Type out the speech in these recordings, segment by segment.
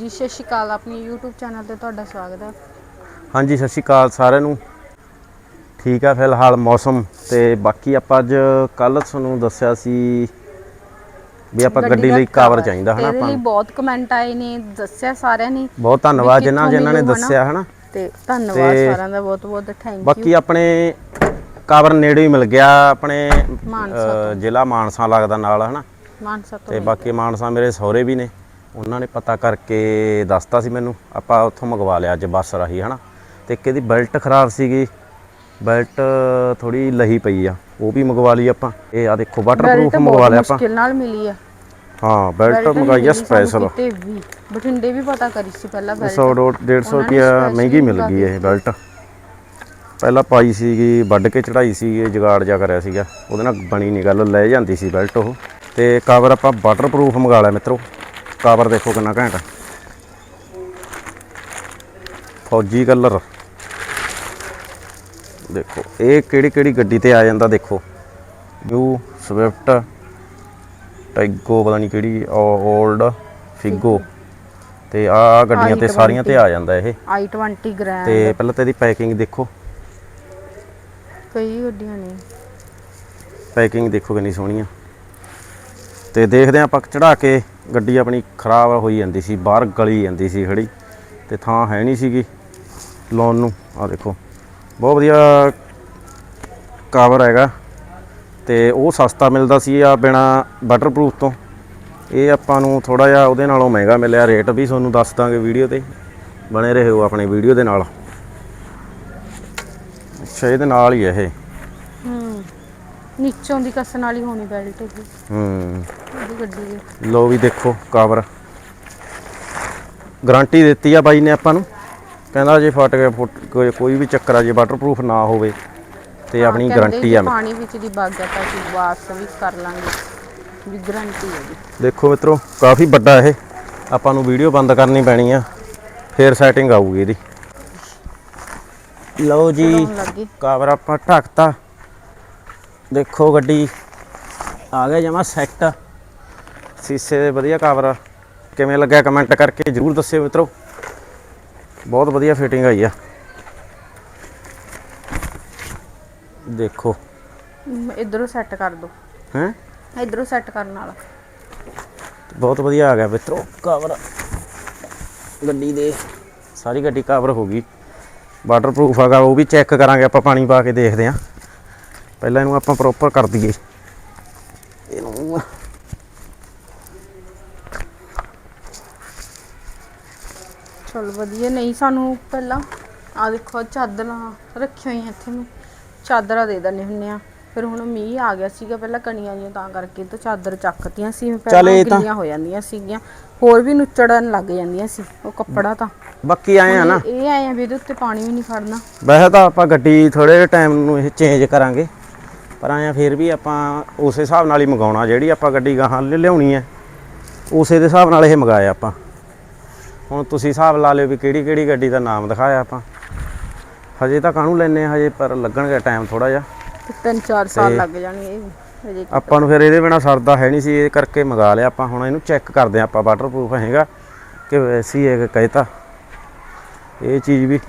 ਜੀ ਸਤਿ ਸ਼੍ਰੀ ਅਕਾਲ ਆਪਣੀ YouTube ਚੈਨਲ ਤੇ ਤੁਹਾਡਾ ਸਵਾਗਤ ਹੈ। ਹਾਂਜੀ ਸਤਿ ਸ਼੍ਰੀ ਅਕਾਲ ਸਾਰਿਆਂ ਨੂੰ। ਠੀਕ ਆ ਫਿਲਹਾਲ ਮੌਸਮ ਤੇ ਬਾਕੀ ਆਪਾਂ ਅੱਜ ਕੱਲ ਤੁਹਾਨੂੰ ਦੱਸਿਆ ਸੀ ਵੀ ਆਪਾਂ ਗੱਡੀ ਲਈ ਕਵਰ ਚਾਹੀਦਾ ਹਨਾ ਆਪਾਂ ਲਈ। ਬਹੁਤ ਕਮੈਂਟ ਆਏ ਨੇ ਦੱਸਿਆ ਸਾਰਿਆਂ ਨੇ। ਬਹੁਤ ਧੰਨਵਾਦ ਜਿਨ੍ਹਾਂ ਜਿਨ੍ਹਾਂ ਨੇ। ਦੱਸਿਆ ਹਨਾ? ਤੇ ਧੰਨਵਾਦ ਸਾਰਿਆਂ ਦਾ ਬਹੁਤ ਬਹੁਤ ਥੈਂਕ ਬਾਕੀ ਯੂ ਆਪਣੇ ਕਵਰ ਨੇੜੇ ਹੀ ਮਿਲ ਗਿਆ ਆਪਣੇ ਜ਼ਿਲ੍ਹਾ ਮਾਨਸਾ ਲੱਗਦਾ ਨਾਲ ਹਨਾ? ਮਾਨਸਾ ਤੋਂ ਤੇ ਬਾਕੀ ਮਾਨਸਾ ਮੇਰੇ ਸਹੁਰੇ ਵੀ ਨੇ। ਉਹਨਾਂ ਨੇ ਪਤਾ ਕਰਕੇ ਦੱਸਤਾ ਸੀ ਮੈਨੂੰ ਆਪਾਂ ਉੱਥੋਂ ਮੰਗਵਾ ਲਿਆ ਅੱਜ ਬੱਸ ਰਾਹੀਂ ਹਨਾ। ਤੇ ਇੱਕ ਇਹਦੀ ਬੈਲਟ ਖਰਾਬ ਸੀਗੀ ਬੈਲਟ ਥੋੜੀ ਲਹੀ ਪਈ ਆ ਉਹ ਵੀ ਮੰਗਵਾ ਲਈ ਆਪਾਂ। ਇਹ ਆ ਦੇਖੋ ਵਾਟਰਪ੍ਰੂਫ ਮੰਗਵਾ ਲਿਆ ਆਪਾਂ। ਮੁਸ਼ਕਿਲ ਨਾਲ ਮਿਲੀ ਆ। ਹਾਂ ਬੈਲਟ Belt ਨਹੀਂ ਮੰਗਾਈ ਆ ਮਿਲੀ ਸਾਨੂੰ ਸਪੈਸ਼ਲ ਬਠਿੰਡੇ ਵੀ ਪਤਾ ਕਰੀ ਸੀ ਪਹਿਲਾਂ ਬੈਲਟ। 100 150 ਉਹਨਾਂ ਨੇ ਰੁਪਿਆ ਮਹਿੰਗੀ ਮਿਲ ਗਈ ਇਹ ਬੈਲਟ। ਪਹਿਲਾਂ ਪਾਈ ਸੀਗੀ ਵੱਢ ਕੇ ਚੜਾਈ ਸੀ ਇਹ ਜਗਾੜ ਜਾ ਕਰਿਆ ਸੀਗਾ। ਉਹਦੇ ਨਾਲ ਬਣੀ ਨਹੀਂ ਗੱਲ ਲੈ ਜਾਂਦੀ ਸੀ ਬੈਲਟ ਉਹ। ਤੇ ਕਵਰ ਆਪਾਂ ਵਾਟਰਪ੍ਰੂਫ ਮੰਗਾ ਲਿਆ ਮਿੱਤਰੋ। ਕਵਰ ਦੇਖੋ ਕਿੰਨਾ ਘੈਂਟ ਆ। ਫੌਜੀ ਕਲਰ। ਦੇਖੋ ਇਹ ਕਿਹੜੀ ਕਿਹੜੀ ਗੱਡੀ ਤੇ ਆ ਜਾਂਦਾ ਦੇਖੋ। ਨਿਊ ਸਵਿਫਟ ਟੈਗੋ ਪਤਾ ਨਹੀਂ ਕਿਹੜੀ 올ਡ ਫਿਗੋ। ਤੇ ਆ ਗੱਡੀਆਂ ਤੇ I-20 ਸਾਰੀਆਂ ਤੇ ਆ ਜਾਂਦਾ ਇਹ। i20 grand. ਤੇ ਪਹਿਲਾਂ ਤਾਂ ਇਹਦੀ ਪੈਕਿੰਗ ਦੇਖੋ। ਕਈ ਗੱਡੀਆਂ ਨੇ। ਪੈਕਿੰਗ ਦੇਖੋ ਕਿੰਨੀ ਸੋਹਣੀ ਆ। ਤੇ ਦੇਖਦੇ ਹਾਂ ਆਪਾਂ ਚੜਾ ਕੇ ਗੱਡੀ ਆਪਣੀ ਖਰਾਬ ਹੋਈ ਜਾਂਦੀ ਸੀ, ਬਾਹਰ ਗਲੀ ਜਾਂਦੀ ਸੀ ਖੜੀ, ਤੇ ਥਾਂ ਹੈ ਨਹੀਂ ਸੀਗੀ ਲਾਉਣ ਨੂੰ। ਆ ਦੇਖੋ, ਬਹੁਤ ਵਧੀਆ ਕਵਰ ਹੈਗਾ ਤੇ ਉਹ ਸਸਤਾ ਮਿਲਦਾ ਸੀ ਆ ਬਿਨਾ ਵਾਟਰਪ੍ਰੂਫ ਤੋਂ। ਇਹ ਆਪਾਂ ਨੂੰ ਥੋੜਾ ਜਿਹਾ ਉਹਦੇ ਨਾਲੋਂ ਮਹਿੰਗਾ ਮਿਲਿਆ, ਰੇਟ ਵੀ ਤੁਹਾਨੂੰ ਦੱਸ ਦਾਂਗੇ ਵੀਡੀਓ ਤੇ। ਬਣੇ ਰਹੋ ਆਪਣੇ ਵੀਡੀਓ ਦੇ ਨਾਲ। ਅੱਛਾ, ਇਹਦੇ ਨਾਲ ਹੀ ਹੈ ਇਹ। ਨੀਚੋਂ ਦੀ ਕੱਸਣ ਵਾਲੀ ਹੋਣੀ ਬੈਲਟ ਇਹ। ਹੂੰ। ਇਹਦੀ ਗੱਡੀ ਦੀ। ਲੋ ਵੀ ਦੇਖੋ ਕਵਰ ਗਾਰੰਟੀ ਦਿੱਤੀ ਆ ਬਾਈ ਨੇ ਆਪਾਂ ਨੂੰ। ਕਹਿੰਦਾ ਜੇ ਫਟ ਗਿਆ ਫੁੱਟ ਕੋਈ- ਕੋਈ ਵੀ ਚੱਕਰ ਆ ਜੇ ਵਾਟਰਪ੍ਰੂਫ ਨਾ ਹੋਵੇ ਤੇ ਆਪਣੀ ਕਹਿੰਦੇ ਗਾਰੰਟੀ ਆ ਪਾਣੀ ਵਿੱਚ ਦੀ ਵਗ ਗਿਆ ਤਾਂ ਅਸੀਂ ਵਾਪਸ ਵੀ ਕਰ ਲਾਂਗੇ। ਵੀ ਗਾਰੰਟੀ ਹੈ ਜੀ। ਦੇਖੋ ਮਿੱਤਰੋ ਕਾਫੀ ਵੱਡਾ ਇਹ। ਆਪਾਂ ਨੂੰ ਵੀਡੀਓ ਬੰਦ ਕਰਨੀ ਪੈਣੀ ਆ। ਫੇਰ ਸੈਟਿੰਗ ਆਊਗੀ ਇਹਦੀ। ਲਓ ਜੀ ਲੱਗੇ। ਕਵਰ ਆਪਾਂ ਢੱਕਤਾ। ਦੇਖੋ ਗੱਡੀ ਆ ਗਿਆ ਜਮਾ ਸੈੱਟ ਸੀਸੇ ਦੇ ਵਧੀਆ ਕਵਰ ਕਿਵੇਂ ਲੱਗਿਆ ਕਮੈਂਟ ਕਰਕੇ ਜਰੂਰ ਦੱਸਿਓ ਮਿੱਤਰੋ। ਬਹੁਤ ਵਧੀਆ ਫਿਟਿੰਗ ਆਈ ਆ। ਦੇਖੋ। ਇਧਰੋਂ ਸੈੱਟ ਕਰ ਦੋ। ਹੈ? ਇਧਰੋਂ ਸੈੱਟ ਕਰਨ ਵਾਲਾ। ਬਹੁਤ ਵਧੀਆ ਆ ਗਿਆ ਮਿੱਤਰੋ ਕਵਰ ਗੱਡੀ ਦੇ ਸਾਰੀ ਗੱਡੀ ਕਵਰ ਹੋ ਗਈ। ਵਾਟਰਪ੍ਰੂਫ ਹੈਗਾ ਉਹ ਵੀ ਚੈੱਕ ਕਰਾਂਗੇ ਆਪਾਂ ਪਾਣੀ ਪਾ ਕੇ ਦੇਖਦੇ ਹਾਂ ਪਹਿਲਾਂ ਇਹਨੂੰ ਆਪਾਂ ਪ੍ਰੋਪਰ ਕਰ ਦਈਏ। ਇਹਨੂੰ ਚਲ ਵਧੀਆ ਨਹੀਂ ਸਾਨੂੰ ਪਹਿਲਾਂ ਆ ਦੇਖੋ ਚਾਦਰਾਂ ਰੱਖੀਆਂ ਹੋਈਆਂ ਇੱਥੇ ਨੂੰ ਚਾਦਰਾਂ ਦੇ ਦਿੰਦੇ ਹੁੰਨੇ ਆ। ਫਿਰ ਹੁਣ ਮੀਂਹ ਆ ਗਿਆ ਸੀਗਾ ਪਹਿਲਾਂ ਕਣੀਆਂ ਜੀਆਂ ਤਾਂ ਕਰਕੇ ਤਾਂ ਚਾਦਰ ਚੱਕਤੀਆਂ ਸੀ। ਪਹਿਲਾਂ ਗਿੱਲੀਆਂ ਹੋ ਜਾਂਦੀਆਂ ਸੀਗੀਆਂ। ਹੋਰ ਵੀ ਨੁੱਚੜਨ ਲੱਗ ਜਾਂਦੀਆਂ ਸੀ ਉਹ ਕੱਪੜਾ ਤਾਂ। ਬਾਕੀ ਆਏ ਆ ਨਾ। ਇਹ ਆਏ ਆ ਵੀ ਇਹਦੇ ਉੱਤੇ ਪਾਣੀ ਵੀ ਨਹੀਂ ਖੜਨਾ। ਵੈਸੇ ਤਾਂ ਆਪਾਂ ਗੱਡੀ ਥੋੜੇ ਟਾਈਮ ਨੂੰ ਇਹ ਚੇਂਜ ਕਰਾਂਗੇ। ਪਰ ਆਇਆ ਫਿਰ ਵੀ ਆਪਾਂ ਉਸੇ ਹਿਸਾਬ ਨਾਲ ਹੀ ਮੰਗਾਉਣਾ ਜਿਹੜੀ ਆਪਾਂ ਗੱਡੀ ਗਾਹਾਂ ਲਿ- ਲਿਆਉਣੀ ਹੈ ਉਸੇ ਦੇ ਹਿਸਾਬ ਨਾਲ ਇਹ ਮੰਗਾਇਆ ਆਪਾਂ। ਹੁਣ ਤੁਸੀਂ ਹਿਸਾਬ ਲਾ ਲਿਓ ਵੀ ਕਿਹੜੀ ਕਿਹੜੀ ਗੱਡੀ ਦਾ ਨਾਮ ਦਿਖਾਇਆ ਆਪਾਂ। ਹਜੇ ਤਾਂ ਕਾਹਨੂੰ ਲੈਨੇ ਆ ਹਜੇ ਪਰ ਲੱਗਣਗੇ ਟਾਈਮ ਥੋੜਾ ਜਿਹਾ। ਤਿੰਨ ਚਾਰ ਸਾਲ ਲੱਗ ਜਾਣਗੇ ਹਜੇ ਆਪਾਂ ਨੂੰ ਫਿਰ ਇਹਦੇ ਬਿਨਾ ਸਰਦਾ ਹੈ ਨਹੀਂ ਸੀ ਇਹ ਕਰਕੇ ਮੰਗਾ ਲਿਆ ਆਪਾਂ। ਹੁਣ ਇਹਨੂੰ ਚੈੱਕ ਕਰਦੇ ਆਪਾਂ ਵਾਟਰਪ੍ਰੂਫ ਹੈਗਾ ਕਿ ਵੈਸੀ ਹੀ ਕਹਿਤਾ। ਇਹ ਚੀਜ਼ ਵੀ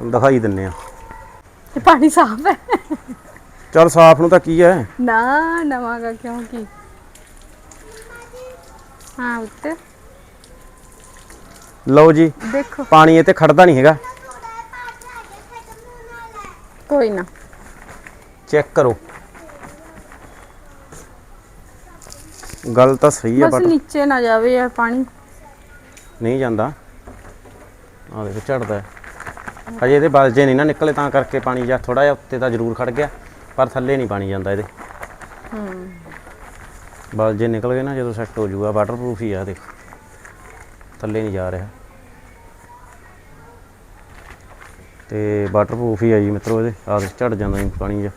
ਦਿਖਾਈ ਦਿੰਨੇ ਆ। ਪਾਣੀ ਸਾਫ਼ ਹੈ। ਚਲ ਸਾਫ਼ ਨੂੰ ਤਾਂ ਕੀ ਹੈ ਨਾ ਨਵਾਂ ਕਾ ਕਿਉਂ ਕੀ? ਹਾਂ ਉੱਤੇ ਲਓ ਜੀ ਦੇਖੋ। ਪਾਣੀ ਇਹ ਤੇ ਖੜਦਾ ਨਹੀਂ ਹੈਗਾ। ਕੋਈ ਨਾ। ਚੈੱਕ ਕਰੋ। ਗੱਲ ਤਾਂ ਸਹੀ ਹੈ ਬਸ ਬਟ ਨੀਚੇ ਨਾ ਜਾਵੇ ਯਾਰ ਪਾਣੀ। ਨਹੀਂ ਜਾਂਦਾ। ਆ ਦੇਖੋ ਝੜਦਾ। ਹੈ। ਹਜੇ ਇਹਦੇ ਬਲਜੇ ਨਹੀਂ ਨਾ ਨਿਕਲੇ ਤਾਂ ਕਰਕੇ ਪਾਣੀ ਜਾਂ ਥੋੜਾ ਜਿਹਾ ਉੱਤੇ ਤਾਂ ਜ਼ਰੂਰ ਖੜ ਗਿਆ। ਪਰ ਥੱਲੇ ਨਹੀਂ ਪਾਣੀ ਜਾਂਦਾ ਇਹਦੇ। ਹੂੰ। ਬਲਜੇ ਨਿਕਲ ਗਏ ਨਾ ਜਦੋਂ ਸੈੱਟ ਹੋ ਜਾਊਗਾ ਵਾਟਰਪ੍ਰੂਫ ਹੀ ਆ ਦੇਖੋ ਥੱਲੇ ਨਹੀਂ ਜਾ ਰਿਹਾ। ਤੇ ਵਾਟਰਪ੍ਰੂਫ ਹੀ ਆ ਜੀ ਮਿੱਤਰੋ ਇਹਦੇ। ਆ ਦੇ ਝੜ ਜਾਂਦਾ ਜੀ ਪਾਣੀ ਜਾਂ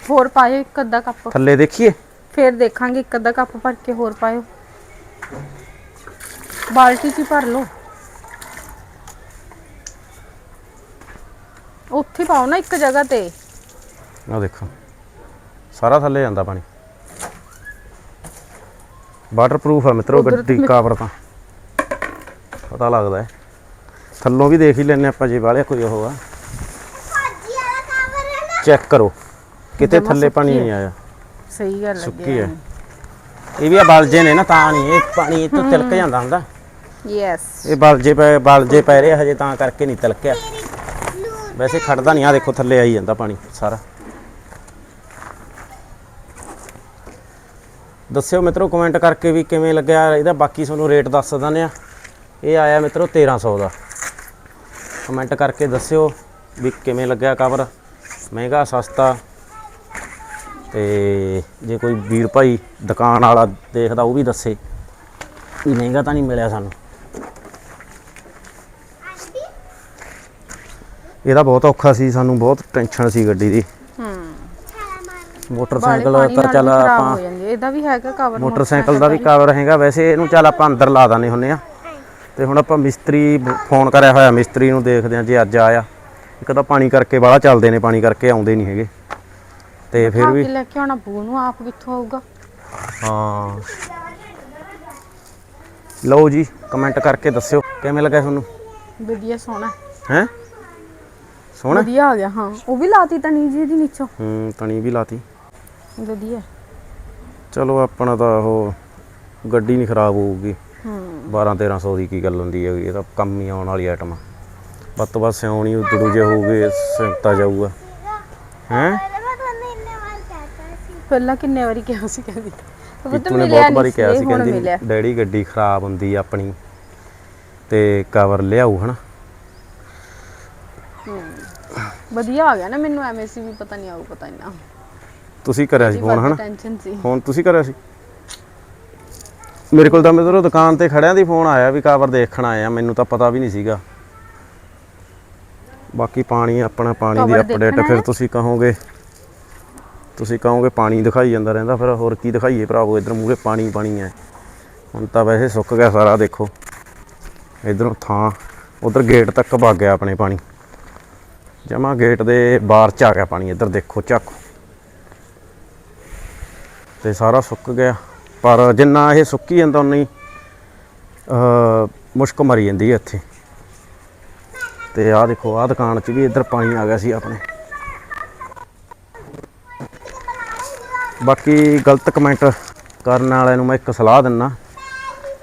ਹੋਰ ਪਾਇਓ ਇੱਕ ਅੱਧਾ ਕੱਪ। ਥੱਲੇ ਦੇਖੀਏ? ਫੇਰ ਦੇਖਾਂਗੇ ਇੱਕ ਅੱਧਾ ਕੱਪ ਭਰ ਕੇ ਹੋਰ ਪਾਇਓ। ਬਾਲਟੀ 'ਚ ਹੀ ਭਰ ਲਓ। ਉੱਥੇ ਪਾਓ ਨਾ ਇੱਕ ਜਗ੍ਹਾ ਤੇ। ਆ ਦੇਖੋ। ਸਾਰਾ ਥੱਲੇ ਜਾਂਦਾ ਪਾਣੀ। ਵਾਟਰਪ੍ਰੂਫ ਆ ਮਿੱਤਰੋ ਗੱਡੀ ਕਾਵਰ ਤਾਂ। ਪਤਾ ਲੱਗਦਾ ਹੈ। ਥੱਲੋਂ ਵੀ ਦੇਖ ਹੀ ਲੈਣੇ ਆਪਾਂ ਜੇ ਵਾਲਿਆ ਕੋਈ ਉਹ ਆ। ਭਾਜੀ ਵਾਲਾ ਕਵਰ ਹੈ ਨਾ। ਚੈੱਕ ਕਰੋ। ਕਿਤੇ ਥੱਲੇ ਪਾਣੀ ਨਹੀਂ ਆਇਆ। ਸਹੀ ਗੱਲ ਸੁੱਕੀ ਹੈ। ਇਹ ਵੀ ਆ ਬਲਜੇ ਨੇ ਨਾ ਤਾਂ ਨਹੀਂ ਇਹ ਪਾਣੀ ਤੋਂ ਤਿਲਕ ਜਾਂਦਾ ਹੁੰਦਾ। ਯੈਸ ਇਹ ਬਲਜੇ ਪਏ ਬਲਜੇ ਪੈ ਰਹੇ ਹਜੇ ਤਾਂ ਕਰਕੇ ਨਹੀਂ ਤਿਲਕਿਆ। ਵੈਸੇ ਖੜਦਾ ਨਹੀਂ ਆ ਦੇਖੋ ਥੱਲੇ ਆਈ ਜਾਂਦਾ ਪਾਣੀ ਸਾਰਾ। ਦੱਸਿਓ ਮਿੱਤਰੋ ਕਮੈਂਟ ਕਰਕੇ ਵੀ ਕਿਵੇਂ ਲੱਗਿਆ ਇਹਦਾ। ਬਾਕੀ ਤੁਹਾਨੂੰ ਰੇਟ ਦੱਸ ਦਿੰਦੇ ਆ ਇਹ ਆਇਆ ਮਿੱਤਰੋ 1300 ਦਾ। ਕਮੈਂਟ ਕਰਕੇ ਦੱਸਿਓ ਵੀ ਕਿਵੇਂ ਲੱਗਿਆ ਕਵਰ ਮਹਿੰਗਾ ਸਸਤਾ। ਤੇ ਜੇ ਕੋਈ ਵੀਰ ਭਾਈ ਦੁਕਾਨ ਵਾਲਾ ਦੇਖਦਾ ਉਹ ਵੀ ਦੱਸੇ ਵੀ ਮਹਿੰਗਾ ਤਾਂ ਨਹੀਂ ਮਿਲਿਆ ਸਾਨੂੰ। ਇਹਦਾ ਬਹੁਤ ਔਖਾ ਸੀ ਸਾਨੂੰ ਬਹੁਤ ਟੈਨਸ਼ਨ ਸੀ ਗੱਡੀ ਦੀ। ਮੋਟਰਸਾਈਕਲ ਤਾਂ ਚੱਲ ਆਪਾਂ। ਇਹਦਾ ਵੀ ਹੈਗਾ ਕਵਰ ਮੋਟਰਸਾਈਕਲ ਦਾ ਵੀ ਕਵਰ ਹੈਗਾ। ਵੈਸੇ ਇਹਨੂੰ ਚੱਲ ਆਪਾਂ ਅੰਦਰ ਲਾ ਦਾਨੇ ਹੁੰਨੇ ਆ ਤੇ ਹੁਣ ਆਪਾਂ ਮਿਸਤਰੀ ਫੋਨ ਕਰਿਆ ਹੋਇਆ ਮਿਸਤਰੀ ਨੂੰ ਦੇਖਦੇ ਆ ਜੇ ਅੱਜ ਆਇਆ। ਇੱਕ ਤਾਂ ਪਾਣੀ ਕਰਕੇ ਬਾਹਲਾ ਚੱਲਦੇ ਨੇ ਪਾਣੀ ਕਰਕੇ ਆਉਂਦੇ ਨਹੀਂ ਹੈਗੇ। ਤੇ ਫਿਰ ਵੀ ਲੈ ਕੇ ਆਉਣਾ ਬੂ ਨੂੰ ਆਪ ਕਿੱਥੋਂ ਆਊਗਾ? ਹਾਂ। ਲਓ ਜੀ ਕਮੈਂਟ ਕਰਕੇ ਦੱਸਿਓ ਕਿਵੇਂ ਲੱਗਾ ਤੁਹਾਨੂੰ? ਵਧੀਆ ਸੋਹਣਾ। ਹੈ? ਸੋਹਣਾ? ਵਧੀਆ ਆ ਗਿਆ ਹਾਂ। ਉਹ ਵੀ ਲਾਤੀ ਤਣੀ ਜੀ ਦੀ ਨੀਚੋਂ। ਹੂੰ ਤਣੀ ਵੀ ਲਾਤੀ। ਵਧੀਆ। ਚਲੋ ਆਪਣਾ ਤਾਂ ਉਹ ਗੱਡੀ ਨਹੀਂ ਖਰਾਬ ਹੋਊਗੀ। ਹੂੰ। 12 1300 ਦੀ ਕੀ ਗੱਲ ਹੁੰਦੀ ਹੈਗੀ ਇਹ ਤਾਂ ਕੰਮ ਹੀ ਆਉਣ ਵਾਲੀ ਆਈਟਮ ਆ। ਵੱਧ ਤੋਂ ਵੱਧ ਸਿਉਣੀ ਉਦੜੂ ਜੇ ਹੋਊਗੇ ਸਿੰਤਾ ਜਾਊਗਾ। ਹੈ? ਪਹਿਲੇ ਕਿੰਨੇ ਵਾਰੀ ਕਿਹਾ ਸੀ ਕਹਿੰਦੀ। ਉਹ ਤਾਂ ਨੇ ਮਿਲਿਆ ਬਹੁਤ ਨਹੀਂ ਵਾਰੀ ਕਿਹਾ ਸੀ ਹੁਣ ਕਹਿੰਦੀ ਮਿਲਿਆ। ਡੈਡੀ ਗੱਡੀ ਖਰਾਬ ਹੁੰਦੀ ਆ ਆਪਣੀ ਤੇ ਕਵਰ ਲਿਆਊ ਹਨਾ। ਵਧੀਆ ਆ ਗਿਆ ਨਾ ਮੈਨੂੰ ਐਵੇਂ ਸੀ ਵੀ ਪਤਾ ਨਹੀਂ ਆਊ ਪਤਾ ਨਹੀਂ ਨਾ। ਤੁਸੀਂ ਕਰਿਆ ਸੀ ਫੋਨ ਹਨਾ? ਟੈਨਸ਼ਨ ਸੀ। ਫੋਨ ਤੁਸੀਂ ਕਰਿਆ ਸੀ? ਮੇਰੇ ਕੋਲ ਤਾਂ ਮਿੱਤਰੋ ਦੁਕਾਨ ਤੇ ਖੜਿਆਂ ਦੀ ਫੋਨ ਆਇਆ ਵੀ ਕਵਰ ਦੇਖਣ ਆਏ ਆ ਮੈਨੂੰ ਤਾਂ ਪਤਾ ਵੀ ਨਹੀਂ ਸੀਗਾ। ਬਾਕੀ ਪਾਣੀ ਆਪਣਾ ਪਾਣੀ ਦੀ ਅਪਡੇਟ ਫਿਰ? ਤੁਸੀਂ ਕਹੋਗੇ ਤੁਸੀਂ ਕਹੋਗੇ ਪਾਣੀ ਦਿਖਾਈ ਜਾਂਦਾ ਰਹਿੰਦਾ ਫਿਰ ਹੋਰ ਕੀ ਦਿਖਾਈਏ ਭਰਾਵੋ ਇਧਰ ਮੂਰੇ ਪਾਣੀ ਪਾਣੀ ਹੈ। ਹੁਣ ਤਾਂ ਵੈਸੇ ਸੁੱਕ ਗਿਆ ਸਾਰਾ ਦੇਖੋ। ਇਧਰੋਂ ਥਾਂ ਉਧਰ ਗੇਟ ਤੱਕ ਵਗ ਗਿਆ ਆਪਣੇ ਪਾਣੀ। ਜਮਾ ਗੇਟ ਦੇ ਬਾਹਰ ਚ ਆ ਗਿਆ ਪਾਣੀ ਇੱਧਰ ਦੇਖੋ ਚੱਕ ਤੇ ਸਾਰਾ ਸੁੱਕ ਗਿਆ। ਪਰ ਜਿੰਨਾ ਇਹ ਸੁੱਕੀ ਜਾਂਦਾ, ਉਨੀ ਅ ਮੁਸ਼ਕ ਮਰੀ ਜਾਂਦੀ ਹੈ ਇੱਥੇ। ਤੇ ਆਹ ਦੇਖੋ, ਆਹ ਦੁਕਾਨ 'ਚ ਵੀ ਇੱਧਰ ਪਾਣੀ ਆ ਗਿਆ ਸੀ ਆਪਣੇ। ਬਾਕੀ ਗਲਤ ਕਮੈਂਟ ਕਰਨ ਵਾਲਿਆਂ ਨੂੰ ਮੈਂ ਇੱਕ ਸਲਾਹ ਦਿੰਨਾ,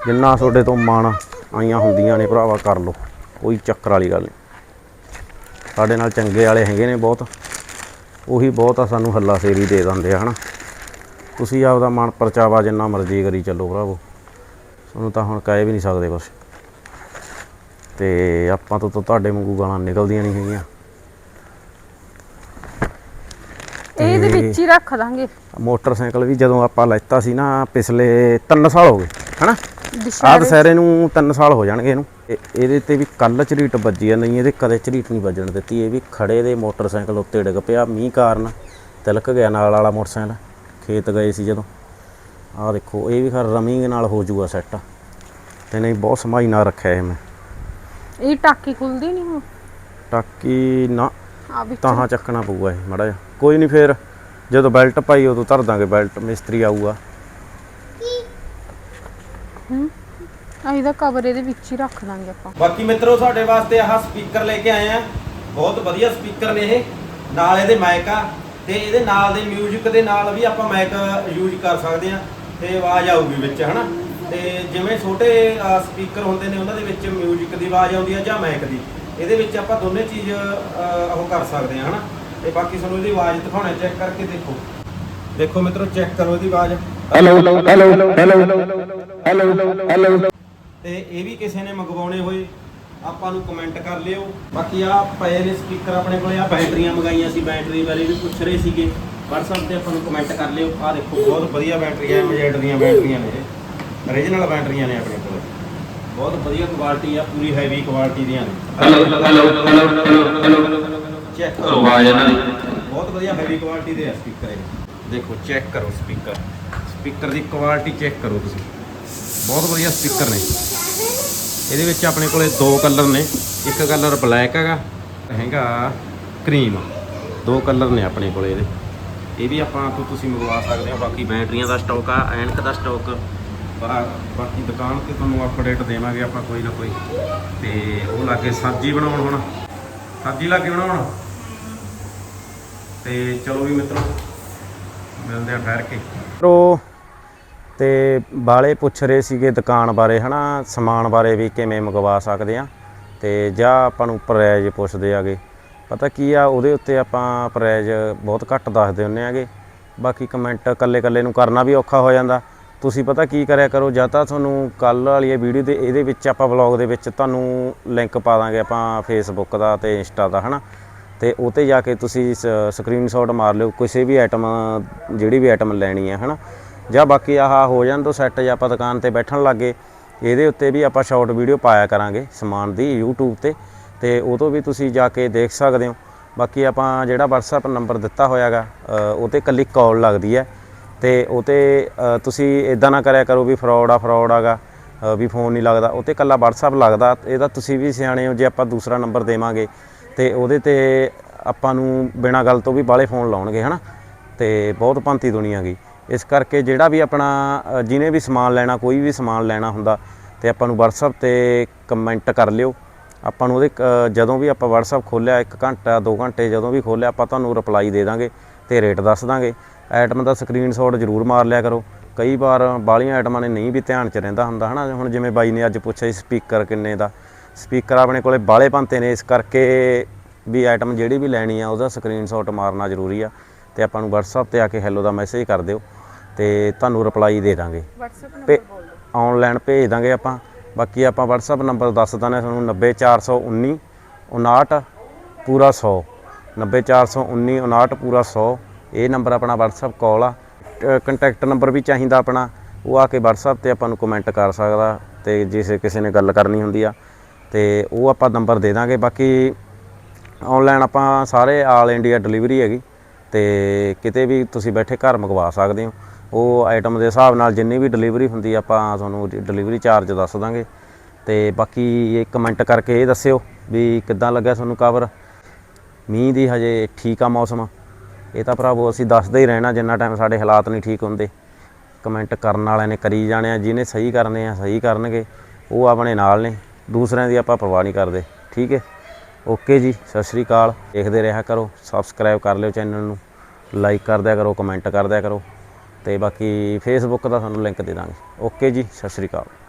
ਜਿੰਨਾ ਤੁਹਾਡੇ ਤੋਂ ਮਾਣ ਆਈਆਂ ਹੁੰਦੀਆਂ ਨੇ ਭਰਾਵਾ, ਕਰ ਲਓ। ਕੋਈ ਚੱਕਰ ਵਾਲੀ ਗੱਲ ਨਹੀਂ। ਸਾਡੇ ਨਾਲ ਚੰਗੇ ਵਾਲੇ ਹੈਗੇ ਨੇ ਬਹੁਤ। ਉਹੀ ਬਹੁਤ ਆ, ਸਾਨੂੰ ਹੱਲਾ ਸੇਰੀ ਦੇ ਦਿੰਦੇ ਆ, ਹਨਾ। ਤੁਸੀਂ ਆਪਦਾ ਮਨ ਪਰਚਾਵਾ ਜਿੰਨਾ ਮਰਜ਼ੀ ਕਰੀ ਚੱਲੋ ਭਰਾਵੋ। ਤੁਹਾਨੂੰ ਤਾਂ ਹੁਣ ਕਹਿ ਵੀ ਨਹੀਂ ਸਕਦੇ ਕੁਛ। ਤੇ ਆਪਾਂ ਤੋਂ ਤਾਂ ਤੁਹਾਡੇ ਵਾਂਗੂ ਗਾਲਾਂ ਨਿਕਲਦੀਆਂ ਨਹੀਂ ਹੈਗੀਆਂ। ਇਹ ਇਹਦੇ ਵਿੱਚ ਹੀ ਰੱਖ ਦਾਂਗੇ। ਮੋਟਰਸਾਈਕਲ ਵੀ ਜਦੋਂ ਆਪਾਂ ਲੈਤਾ ਸੀ ਨਾ ਪਿਛਲੇ 3 ਸਾਲ ਹੋ ਗਏ ਹਨਾ? ਆਹ ਦੁਸ਼ਹਿਰੇ ਨੂੰ 3 ਸਾਲ ਹੋ ਜਾਣਗੇ ਇਹਨੂੰ। ਇਹ- ਇਹਦੇ ਤੇ ਵੀ ਕੱਲ ਝਰੀਟ ਵੱਜੀ ਆ ਨਹੀਂ ਇਹਦੇ ਕਦੇ ਝਰੀਟ ਨਹੀਂ ਵੱਜਣ ਦਿੱਤੀ। ਇਹ ਵੀ ਖੜੇ ਦੇ ਮੋਟਰਸਾਈਕਲ ਉੱਤੇ ਡਿੱਗ ਪਿਆ ਮੀਂਹ ਕਾਰਨ ਤਿਲਕ ਗਿਆ ਨਾਲ ਵਾਲਾ ਮੋਟਰਸਾਈਕਲ। ਖੇਤ ਗਏ ਸੀ ਜਦੋਂ। ਆਹ ਦੇਖੋ ਇਹ ਵੀ ਖਰ ਰਮਿੰਗ ਨਾਲ ਹੋ ਜੂਗਾ ਸੈੱਟ ਤੇ ਨਹੀਂ ਬਹੁਤ ਸਮਾਈ ਨਾਲ ਰੱਖਿਆ ਇਹ ਮੈਂ। ਇਹ ਟਾਕੀ ਖੁੱਲਦੀ ਨਹੀਂ ਹੁਣ? ਟਾਕੀ ਨਾ ਆ ਵਿੱਚ ਤਾਹਾਂ ਚੱਕਣਾ ਪਊਗਾ ਇਹ ਮੜਾ ਕੋਈ ਨਹੀਂ ਫੇਰ ਜਦੋਂ ਬੈਲਟ ਪਾਈ ਉਦੋਂ ਧਰ ਦਾਂਗੇ ਬੈਲਟ ਮਿਸਤਰੀ ਆਊਗਾ। ਆ ਇਹਦਾ ਕਵਰ ਇਹਦੇ ਵਿੱਚ ਹੀ ਰੱਖ ਦਾਂਗੇ ਆਪਾਂ। ਬਾਕੀ ਮਿੱਤਰੋ ਸਾਡੇ ਵਾਸਤੇ ਆਹ ਸਪੀਕਰ ਲੈ ਕੇ ਆਏ ਆ। ਬਹੁਤ ਵਧੀਆ ਸਪੀਕਰ ਨੇ ਇਹ। ਨਾਲ ਇਹਦੇ ਮਾਈਕ ਆ। ਤੇ ਇਹਦੇ ਨਾਲ ਦੇ 뮤직 ਦੇ ਨਾਲ ਵੀ ਆਪਾਂ ਮਾਈਕ ਯੂਜ਼ ਕਰ ਸਕਦੇ ਆ ਤੇ ਆਵਾਜ਼ ਆਊਗੀ ਵਿੱਚ ਹਨਾ ਤੇ ਜਿਵੇਂ ਛੋਟੇ ਸਪੀਕਰ ਹੁੰਦੇ ਨੇ ਉਹਨਾਂ ਦੇ ਵਿੱਚ 뮤직 ਦੀ ਆਵਾਜ਼ ਆਉਂਦੀ ਆ ਜਾਂ ਮਾਈਕ ਦੀ ਇਹਦੇ ਵਿੱਚ ਆਪਾਂ ਦੋਨੇ ਚੀਜ਼ ਅਹ, ਉਹ ਕਰ ਸਕਦੇ ਆ ਹਨਾ ਤੇ ਬਾਕੀ ਤੁਹਾਨੂੰ ਇਹਦੀ ਆਵਾਜ਼ ਦਿਖਾਉਣਾ ਚੈੱਕ ਕਰਕੇ ਦੇਖੋ ਦੇਖੋ ਮਿੱਤਰੋ ਚੈੱਕ ਕਰੋ ਇਹਦੀ ਆਵਾਜ਼ ਹੈਲੋ ਹੈਲੋ ਹੈਲੋ ਹੈਲੋ ਤੇ ਇਹ ਵੀ ਕਿਸੇ ਨੇ ਮੰਗਵਾਉਣੇ ਹੋਏ ਆਪਾਂ ਨੂੰ ਕਮੈਂਟ ਕਰ ਲਿਓ। ਬਾਕੀ ਆ ਪਏ ਨੇ ਸਪੀਕਰ ਆਪਣੇ ਕੋਲੇ ਆ ਬੈਟਰੀਆਂ ਮੰਗਾਈਆਂ ਸੀ ਬੈਟਰੀ ਬਾਰੇ ਵੀ ਪੁੱਛ ਰਹੇ ਸੀਗੇ। WhatsApp ਤੇ ਆਪਾਂ ਨੂੰ ਕਮੈਂਟ ਕਰ ਲਿਓ। ਆ ਦੇਖੋ ਬਹੁਤ ਵਧੀਆ ਬੈਟਰੀਆਂ ਮਜੈਟ ਦੀਆਂ ਬੈਟਰੀਆਂ ਨੇ। ਇਹ ਓਰੀਜਨਲ ਬੈਟਰੀਆਂ ਨੇ ਆਪਣੇ ਕੋਲ। ਬਹੁਤ ਵਧੀਆ ਕੁਆਲਿਟੀ ਆ ਪੂਰੀ ਹੈਵੀ ਕੁਆਲਿਟੀ ਦੀਆਂ ਨੇ। ਹੈਲੋ ਹੈਲੋ ਹੈਲੋ ਚੈੱਕ ਕਰੋ। ਆਵਾਜ਼ ਇਹਨਾਂ ਦੀ ਬਹੁਤ ਵਧੀਆ ਹੈਵੀ ਕੁਆਲਿਟੀ ਦੇ ਆ ਸਪੀਕਰ ਇਹ। ਦੇਖੋ ਚੈੱਕ ਕਰੋ ਸਪੀਕਰ ਸਪੀਕਰ ਦੀ ਕੁਆਲਿਟੀ ਚੈੱਕ ਕਰੋ ਤੁਸੀਂ। ਬਹੁਤ ਵਧੀਆ ਸਪੀਕਰ ਨੇ। ਇਹਦੇ ਵਿੱਚ ਆਪਣੇ ਕੋਲੇ ਦੋ ਕਲਰ ਨੇ। ਇੱਕ ਕਲਰ ਬਲੈਕ ਹੈਗਾ ਹੈਗਾ ਕਰੀਮ। ਦੋ ਕਲਰ ਨੇ ਆਪਣੇ ਕੋਲੇ ਇਹਦੇ। ਇਹ ਵੀ ਆਪਾਂ ਤੋਂ ਤੁਸੀਂ ਮੰਗਵਾ ਸਕਦੇ ਹੋ। ਬਾਕੀ ਬੈਟਰੀਆਂ ਦਾ ਸਟਾਕ ਆ, ਐਨਕ ਦਾ ਸਟਾਕ। ਬਾਕੀ ਦੁਕਾਨ ਤੇ ਤੁਹਾਨੂੰ ਅਪਡੇਟ ਦੇਵਾਂਗੇ ਆਪਾਂ ਕੋਈ ਨਾ ਕੋਈ। ਤੇ ਉਹ ਲਾਗੇ ਸਬਜ਼ੀ ਬਣਾਉਣ ਹੁਣ। ਸਬਜ਼ੀ ਲਾਗੇ ਬਣਾਉਣ। ਤੇ ਚਲੋ ਵੀ ਮਿੱਤਰੋ, ਮਿਲਦੇ ਆ ਠਹਿਰ ਕੇ। ਮਿੱਤਰੋ ਤੇ ਬਾਲੇ ਪੁੱਛ ਰਹੇ ਸੀਗੇ ਦੁਕਾਨ ਬਾਰੇ, ਹਨਾ, ਸਮਾਨ ਬਾਰੇ ਵੀ ਕਿਵੇਂ ਮੰਗਵਾ ਸਕਦੇ ਆ। ਤੇ ਜਾਂ ਆਪਾਂ ਨੂੰ ਪ੍ਰਾਈਜ਼ ਪੁੱਛਦੇ ਆਗੇ। ਪਤਾ ਕੀ ਆ, ਉਹਦੇ ਉੱਤੇ ਆਪਾਂ ਪ੍ਰਾਈਜ਼ ਬਹੁਤ ਘੱਟ ਦੱਸਦੇ ਹੁੰਨੇ ਆਗੇ। ਬਾਕੀ ਕਮੈਂਟ ਕੱਲੇ ਕੱਲੇ ਨੂੰ ਕਰਨਾ ਵੀ ਔਖਾ ਹੋ ਜਾਂਦਾ। ਤੁਸੀਂ ਪਤਾ ਕੀ ਕਰਿਆ ਕਰੋ, ਜਾਂ ਤਾਂ ਤੁਹਾਨੂੰ ਕੱਲ ਵਾਲੀ ਇਹ ਵੀਡੀਓ ਦੇ, ਇਹਦੇ ਵਿੱਚ ਆਪਾਂ ਵਲੌਗ ਦੇ ਵਿੱਚ ਤੁਹਾਨੂੰ ਲਿੰਕ ਪਾ ਦਾਂਗੇ ਆਪਾਂ ਫੇਸਬੁੱਕ ਦਾ ਤੇ ਇੰਸਟਾ ਦਾ, ਹਨਾ। ਤੇ ਉਹ ਤੇ ਜਾ ਕੇ ਤੁਸੀਂ ਸਕਰੀਨਸ਼ਾਟ ਮਾਰ ਲਿਓ, ਕਿਸੇ ਵੀ ਆਈਟਮ ਜਿਹੜੀ ਵੀ ਆਈਟਮ ਲੈਣੀ ਹੈ ਹਨਾ। ਜਾਂ ਬਾਕੀ ਆਹ ਹੋ ਜਾਣ ਤੋਂ ਸੈੱਟ ਜਾਂ ਆਪਾਂ ਦੁਕਾਨ ਤੇ ਬੈਠਣ ਲੱਗੇ ਇਹਦੇ ਉੱਤੇ ਵੀ ਆਪਾਂ ਸ਼ਾਰਟ ਵੀਡੀਓ ਪਾਇਆ ਕਰਾਂਗੇ ਸਮਾਨ ਦੀ YouTube ਤੇ। ਤੇ ਉਹ ਤੋਂ ਵੀ ਤੁਸੀਂ ਜਾ ਕੇ ਦੇਖ ਸਕਦੇ ਹੋ। ਬਾਕੀ ਆਪਾਂ ਜਿਹੜਾ WhatsApp ਨੰਬਰ ਦਿੱਤਾ ਹੋਇਆਗਾ ਉਹ ਤੇ ਕੱਲੀ ਕਾਲ ਲੱਗਦੀ ਹੈ। ਤੇ ਉਹ ਤੇ ਤੁਸੀਂ ਇਦਾਂ ਨਾ ਕਰਿਆ ਕਰੋ ਵੀ ਫਰਾਡ ਆ ਫਰਾਡ ਆਗਾ ਅ, ਵੀ ਫੋਨ ਨਹੀਂ ਲੱਗਦਾ। ਉਹ ਤੇ ਕੱਲਾ WhatsApp ਲੱਗਦਾ। ਇਹਦਾ ਤੁਸੀਂ ਵੀ ਸਿਆਣੇ ਹੋ ਜੇ ਆਪਾਂ ਦੂਸਰਾ ਨੰਬਰ ਦੇਵਾਂਗੇ ਤੇ ਉਹਦੇ ਤੇ ਆਪਾਂ ਨੂੰ ਬਿਨਾਂ ਗੱਲ ਤੋਂ ਵੀ ਬਾਲੇ ਫੋਨ ਲਾਉਣਗੇ ਹਨਾ? ਤੇ ਬਹੁਤ ਭੰਤੀ ਦੁਨੀਆ ਗਈ ਇਸ ਕਰਕੇ ਜਿਹੜਾ ਵੀ ਆਪਣਾ ਅ, ਜਿਹਨੇ ਵੀ ਸਮਾਨ ਲੈਣਾ ਕੋਈ ਵੀ ਸਮਾਨ ਲੈਣਾ ਹੁੰਦਾ ਤੇ ਆਪਾਂ ਨੂੰ WhatsApp ਤੇ ਕਮੈਂਟ ਕਰ ਲਿਓ। ਆਪਾਂ ਨੂੰ ਉਹਦੇ ਅ, ਜਦੋਂ ਵੀ ਆਪਾਂ WhatsApp ਖੋਲਿਆ 1 ਘੰਟਾ 2 ਘੰਟੇ ਜਦੋਂ ਵੀ ਖੋਲਿਆ ਆਪਾਂ ਤੁਹਾਨੂੰ ਰਿਪਲਾਈ ਦੇ ਦਾਂਗੇ ਤੇ ਰੇਟ ਦੱਸ ਦਾਂਗੇ। ਆਈਟਮ ਦਾ ਸਕਰੀਨਸ਼ਾਟ ਜ਼ਰੂਰ ਮਾਰ ਲਿਆ ਕਰੋ। ਕਈ ਵਾਰ ਬਾਲੀਆਂ ਆਈਟਮਾਂ ਨੇ ਨਹੀਂ ਵੀ ਧਿਆਨ 'ਚ ਰਹਿੰਦਾ ਹੁੰਦਾ ਹਨਾ? ਹੁਣ ਜਿਵੇਂ ਬਾਈ ਨੇ ਅੱਜ ਪੁੱਛਿਆ ਸੀ ਸਪੀਕਰ ਕਿੰਨੇ ਦਾ। ਸਪੀਕਰ ਆਪਣੇ ਕੋਲੇ ਬਾਲੇ ਪੰਤੇ ਨੇ ਇਸ ਕਰਕੇ ਵੀ ਆਈਟਮ ਜਿਹੜੀ ਵੀ ਲੈਣੀ ਆ ਉਹਦਾ ਸਕਰੀਨਸ਼ਾਟ ਮਾਰਨਾ ਜ਼ਰੂਰੀ ਆ। ਤੇ ਆਪਾਂ ਨੂੰ WhatsApp ਤੇ ਆ ਕੇ ਹੈਲੋ ਦਾ ਮੈਸੇਜ ਕਰ ਦਿਓ। ਤੇ ਤੁਹਾਨੂੰ ਰਿਪਲਾਈ ਦੇ ਦਾਂਗੇ। WhatsApp ਭੇ ਆਨਲਾਈਨ ਭੇਜ ਦਾਂਗੇ ਆਪਾਂ। ਬਾਕੀ ਆਪਾਂ WhatsApp ਨੰਬਰ ਦੱਸ ਦਿੰਦੇ ਤੁਹਾਨੂੰ 90419 59 ਪੂਰਾ 100 90419 59 ਪੂਰਾ 100 ਇਹ ਨੰਬਰ ਆਪਣਾ WhatsApp ਕਾਲ ਆ। ਕੰਟੈਕਟ ਨੰਬਰ ਵੀ ਚਾਹੀਦਾ ਆਪਣਾ। ਉਹ ਆ ਕੇ WhatsApp ਤੇ ਆਪਾਂ ਨੂੰ ਕਮੈਂਟ ਕਰ ਸਕਦਾ ਤੇ ਜੇ ਕਿਸੇ ਨੇ ਗੱਲ ਕਰਨੀ ਹੁੰਦੀ ਆ ਤੇ ਉਹ ਆਪਾਂ ਨੰਬਰ ਦੇ ਦਾਂਗੇ। ਬਾਕੀ ਆਨਲਾਈਨ ਆਪਾਂ ਸਾਰੇ ਆਲ ਇੰਡੀਆ ਡਿਲੀਵਰੀ ਹੈਗੀ ਤੇ ਕਿਤੇ ਵੀ ਤੁਸੀਂ ਬੈਠੇ ਘਰ ਮੰਗਵਾ ਸਕਦੇ ਹੋ। ਉਹ ਆਈਟਮ ਦੇ ਹਿਸਾਬ ਨਾਲ ਜਿੰਨੀ ਵੀ ਡਿਲੀਵਰੀ ਹੁੰਦੀ ਆਪਾਂ ਤੁਹਾਨੂੰ ਡਿਲੀਵਰੀ ਚਾਰਜ ਦੱਸ ਦਾਂਗੇ। ਤੇ ਬਾਕੀ ਇਹ ਕਮੈਂਟ ਕਰਕੇ ਇਹ ਦੱਸਿਓ ਵੀ ਕਿੱਦਾਂ ਲੱਗਿਆ ਤੁਹਾਨੂੰ ਕਵਰ ਮੀਂਹ ਦੀ ਹਜੇ ਠੀਕ ਆ ਮੌਸਮ। ਇਹ ਤਾਂ ਭਰਾਵੋ ਅਸੀਂ ਦੱਸਦੇ ਹੀ ਰਹਿਣਾ, ਜਿੰਨਾ ਟਾਈਮ ਸਾਡੇ ਹਾਲਾਤ ਨਹੀਂ ਠੀਕ ਹੁੰਦੇ। ਕਮੈਂਟ ਕਰਨ ਵਾਲਿਆਂ ਨੇ ਕਰੀ ਜਾਣੇ ਆ, ਜਿਹਨੇ ਸਹੀ ਕਰਨੇ ਆ, ਸਹੀ ਕਰਨਗੇ। ਉਹ ਆਪਣੇ ਨਾਲ ਨੇ, ਦੂਸਰਿਆਂ ਦੀ ਆਪਾਂ ਪਰਵਾਹ ਨਹੀਂ ਕਰਦੇ। ਠੀਕ ਹੈ? ਓਕੇ ਜੀ, ਸਤਿ ਸ਼੍ਰੀ ਅਕਾਲ। ਦੇਖਦੇ ਰਿਹਾ ਕਰੋ ਸਬਸਕ੍ਰਾਈਬ ਕਰ ਲਿਓ ਚੈਨਲ ਨੂੰ। ਲਾਈਕ ਕਰ ਦਿਆ ਕਰੋ ਕਮੈਂਟ ਕਰ ਦਿਆ ਕਰੋ। ਤੇ ਬਾਕੀ ਫੇਸਬੁੱਕ ਦਾ ਤੁਹਾਨੂੰ ਲਿੰਕ ਦੇ ਦਾਂਗੇ। ਓਕੇ ਜੀ ਸਤਿ ਸ਼੍ਰੀ ਅਕਾਲ।